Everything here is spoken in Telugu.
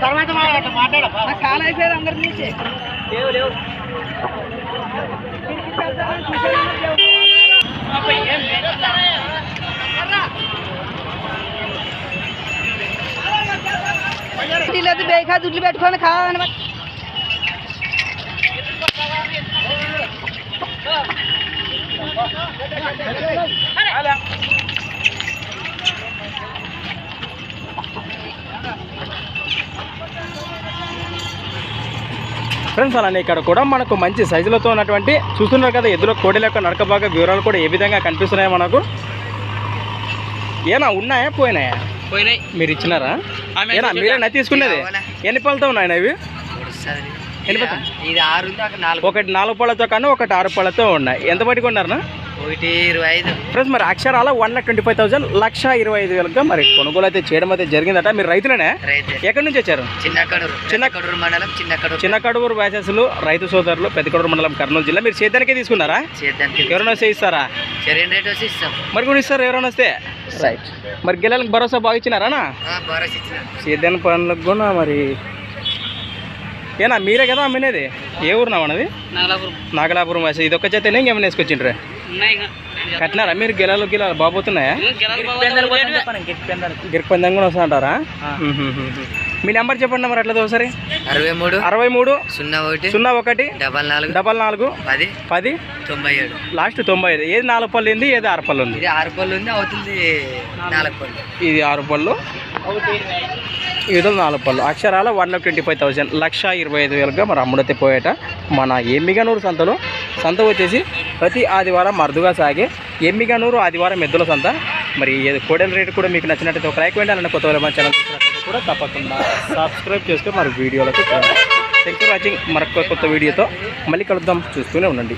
తర్వాత మాట్లాడప్పా చాలా లేవు లేవు లేదు బేకా దుడ్లు పెట్టుకొని కావాలని ఫ్రెండ్స్ అలానే ఇక్కడ కూడా మనకు మంచి సైజులతో ఉన్నటువంటి చూస్తున్నారు కదా ఎద్దుల కోడెల యొక్క నడక బాగా వివరాలు కూడా ఏ విధంగా కనిపిస్తున్నాయో మనకు. ఏనా ఉన్నాయా పోయినాయా? పోయినాయి. మీరు ఇచ్చినారా? ఏనా మీరేనా తీసుకునేది ఎన్ని పళ్ళతో ఉన్నాయి ఇవి? ఎన్ని ఒకటి నాలుగు పళ్ళతో కానీ ఒకటి ఆరు పళ్ళతో ఉన్నాయి. ఎంత పట్టుకు ఉన్నారనా ఒకటి ఇరవై ఐదు. ఫ్రెండ్స్ మరి అక్షరాల one lakh twenty five thousand లక్ష ఇరవై ఐదు వేలుగా మరి కొనుగోలు అయితే చేయడం అయితే జరిగిందట. మీరు రైతులేనే? రైతు. ఎక్కడి నుంచి వచ్చారు? చిన్న కడూరు చిన్న కడూరు మండలం చిన్న కడూరు. చిన్న కడువూరు వ్యాసెస్లు రైతు సోదరులు పెద్దకడూరు మండలం కర్నూలు జిల్లా. మీరు సేద్యానికే తీసుకున్నారా? ఎవరైనా వస్తే ఇస్తారా? రేట్ ఇస్తాం. మరి కూడా ఇస్తారు ఎవరైనా వస్తే? రైట్ మరి గిల్లలకు భరోసా బాగా ఇచ్చినారానా భరోసా ఇచ్చిన. సేద్యాన్ని పనులకు కూడా మరి. ఏనా మీరే కదా అమ్మినేది? ఏ ఊరు నామన్నది నాగలాపురం. నాగలాపురం వాసి ఇది ఒక్క చేతనే ఇంకేమైనా వేసుకొచ్చిండ్రే? కట్టినారా మీరు గిలాలు గిలాలు బాగుతున్నాయా గిరిపందం కూడా వస్తుంటారా మీ నెంబర్ చెప్పండి మరి అట్లా ఒకసారి. అరవై మూడు అరవై మూడు సున్నా ఒకటి సున్నా ఒకటి డబల్ నాలుగు డబల్ నాలుగు పది పది తొంభై ఏడు. లాస్ట్ తొంభై ఐదు. ఏది నాలుగు పళ్ళు ఉంది ఏది ఆరు పళ్ళు ఉంది? ఇది ఆరు పళ్ళు ఉంది అవుతుంది నాలుగు పళ్ళు. ఇది ఆరు పళ్ళు. ఇది నాలుగు పళ్ళు. అక్షరాల one lakh twenty five thousand. లక్ష ఇరవై ఐదు వేలుగా మరి అమ్ముడైతే పోయేట. మన ఎమ్మిగనూరు సంతలో. సంత వచ్చేసి ప్రతి ఆదివారం అరుదుగా సాగే ఎమ్మిగనూరు ఆదివారం ఎద్దుల సంత. మరి కోడెల రేటు కూడా మీకు నచ్చినట్టయితే ఒక లైక్ వేయండి కొత్త వాళ్ళ ఛానల్ కూడా తప్పకుండా సబ్స్క్రైబ్ చేసుకుని మరి వీడియోలకు థ్యాంక్ యూ వాచింగ్ మరొక కొత్త వీడియోతో మళ్ళీ కలుద్దాం. చూస్తూనే ఉండండి.